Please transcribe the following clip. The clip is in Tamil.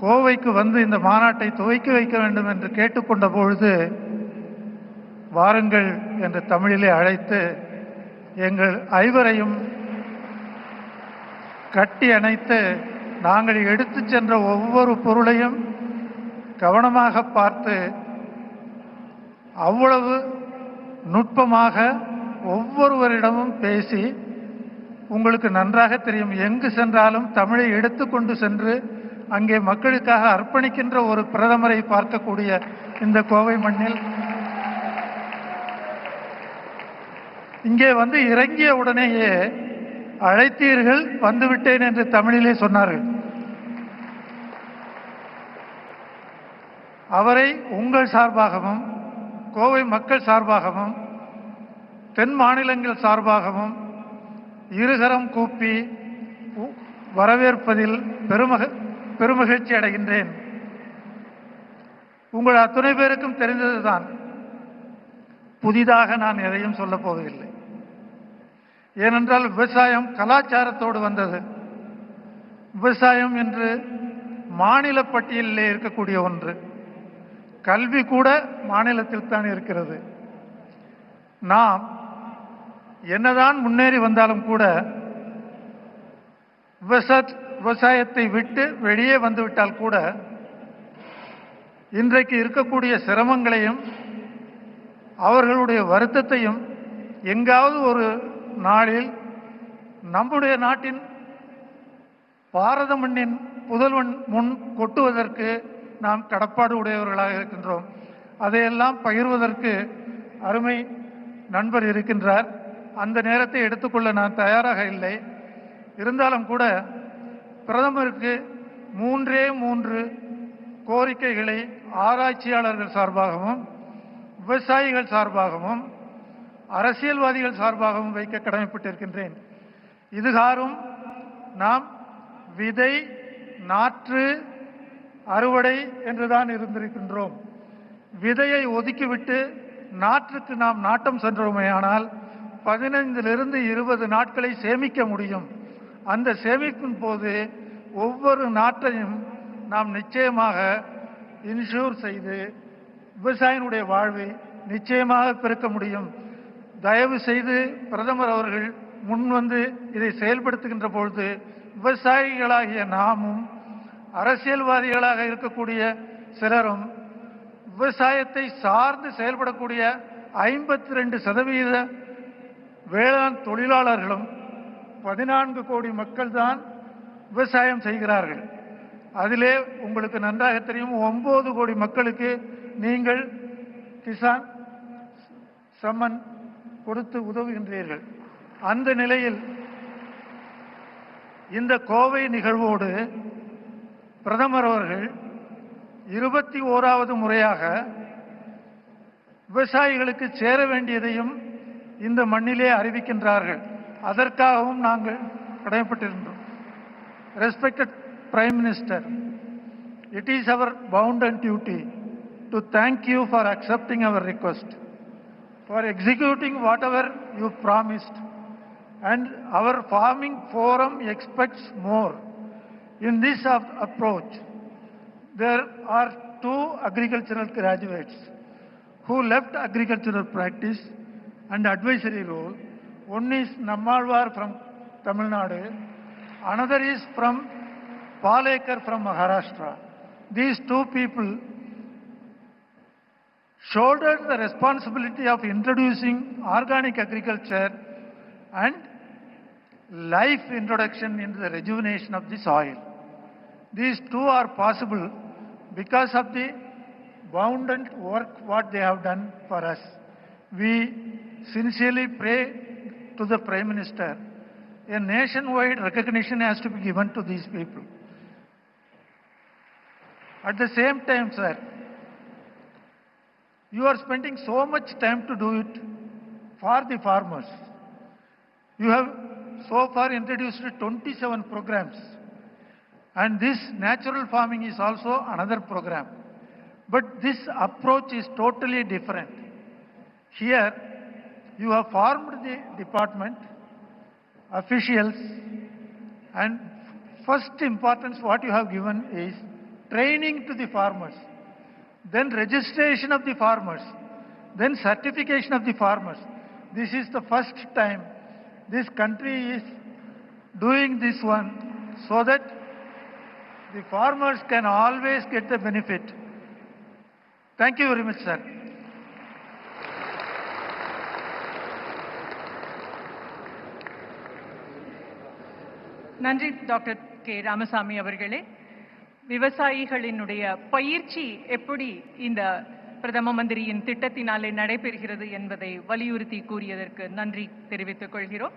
கோவைக்கு வந்து இந்த மாநாட்டை துவக்கி வைக்க வேண்டும் என்று கேட்டுக்கொண்ட பொழுது வாருங்கள் என்று தமிழிலே அழைத்து எங்கள் ஐவரையும் கட்டி அணைத்து நாங்கள் எடுத்து சென்ற ஒவ்வொரு பொருளையும் கவனமாக பார்த்து அவ்வளவு நுட்பமாக ஒவ்வொருவரிடமும் பேசி உங்களுக்கு நன்றாக தெரியும் எங்கு சென்றாலும் தமிழை எடுத்துக்கொண்டு சென்று அங்கே மக்களுக்காக அர்ப்பணிக்கின்ற ஒரு பிரதமரை பார்க்கக்கூடிய இந்த கோவை மண்ணில். இங்கே வந்து இறங்கிய உடனேயே அழைத்தீர்கள் வந்துவிட்டேன் என்று தமிழிலே சொன்னார்கள். அவரை உங்கள் சார்பாகவும் கோவை மக்கள் சார்பாகவும் தென் மாநிலங்கள் சார்பாகவும் இருகரம் கூப்பி உ- வரவேற்பதில் பெருமக பெருமகிழ்ச்சி அடைகின்றேன். உங்கள் அத்துணை பேருக்கும் தெரிந்ததுதான். புதிதாக நான் எதையும் சொல்லப் போவதில்லை. ஏனென்றால் விவசாயம் கலாச்சாரத்தோடு வந்தது. விவசாயம் என்று மாநில பட்டியலிலே இருக்கக்கூடிய ஒன்று. கல்வி கூட மாநிலத்தில் தான் இருக்கிறது. நாம் என்னதான் முன்னேறி வந்தாலும் கூட விவசாய விவசாயத்தை விட்டு வெளியே வந்துவிட்டால் கூட இன்றைக்கு இருக்கக்கூடிய சிரமங்களையும் அவர்களுடைய வருத்தத்தையும் எங்காவது ஒரு நாளில் நம்முடைய நாட்டின் பாரத மண்ணின் புதல்வன் முன் கொட்டுவதற்கு நாம் கடப்பாடு உடையவர்களாக இருக்கின்றோம். அதையெல்லாம் பகிர்வதற்கு அருமை நண்பர் இருக்கின்றார். அந்த நேரத்தை எடுத்துக்கொள்ள நான் தயாராக இல்லை. இருந்தாலும் கூட பிரதமருக்கு மூன்றே மூன்று கோரிக்கைகளை ஆராய்ச்சியாளர்கள் சார்பாகவும் விவசாயிகள் சார்பாகவும் அரசியல்வாதிகள் சார்பாகவும் வைக்க கடமைப்பட்டிருக்கின்றேன். இதுகாரும் நாம் விதை நாற்று அறுவடை என்றுதான் இருந்திருக்கின்றோம். விதையை ஒதுக்கிவிட்டு நாற்றுக்கு நாம் நாட்டம் சென்றோமேயானால் பதினைந்திலிருந்து இருபது நாட்களை சேமிக்க முடியும். அந்த சேமிக்கும் போது ஒவ்வொரு நாட்டையும் நாம் நிச்சயமாக இன்ஷூர் செய்து விவசாயினுடைய வாழ்வை நிச்சயமாக பெருக்க முடியும். தயவு செய்து பிரதமர் அவர்கள் முன் வந்து இதை செயல்படுத்துகின்ற பொழுது விவசாயிகளாகிய நாமும் அரசியல்வாதிகளாக இருக்கக்கூடிய சிலரும் விவசாயத்தை சார்ந்து செயல்படக்கூடிய ஐம்பத்தி ரெண்டு சதவீத வேளாண் தொழிலாளர்களும் பதினான்கு கோடி மக்கள் தான் விவசாயம் செய்கிறார்கள். அதிலே உங்களுக்கு நன்றாக தெரியும் ஒன்பது கோடி மக்களுக்கு நீங்கள் கிசான் சம்மன் கொடுத்து உதவுகின்றீர்கள். அந்த நிலையில் இந்த கோவை நிகழ்வோடு பிரதமர் அவர்கள் இருபத்தி ஓராவது முறையாக விவசாயிகளுக்கு சேர வேண்டியதையும் இந்த மண்ணிலே அறிவிக்கின்றார்கள். அதற்காகவும் நாங்கள் கடமைப்பட்டிருந்தோம். Respected Prime Minister, it is our bounden duty to thank you for accepting our request, for executing whatever you promised, and our farming forum expects more. In this approach, there are two agricultural graduates who left agricultural practice and advisory role. One is Namalwar from Tamil Nadu another is from Palekar from Maharashtra. These two people shouldered the responsibility of introducing organic agriculture and life introduction into the rejuvenation of the soil. These two are possible because of the abundant work what they have done for us. We sincerely pray to the Prime Minister. A nationwide recognition has to be given to these people. At the same time, sir, you are spending so much time to do it for the farmers. You have so far introduced 27 programs. And this natural farming is also another program. But this approach is totally different. Here, you have formed the department, officials, and first importance what you have given is training to the farmers, then registration of the farmers, then certification of the farmers. This is the first time this country is doing this one so that the farmers can always get the benefit. Thank you very much, sir. நன்றி டாக்டர் கே. ராமசாமி அவர்களே. விவசாயிகளினுடைய பயிற்சி எப்படி இந்த பிரதம மந்திரியின் திட்டத்தினாலே நடைபெறுகிறது என்பதை வலியுறுத்தி கூறியதற்கு நன்றி தெரிவித்துக் கொள்கிறோம்.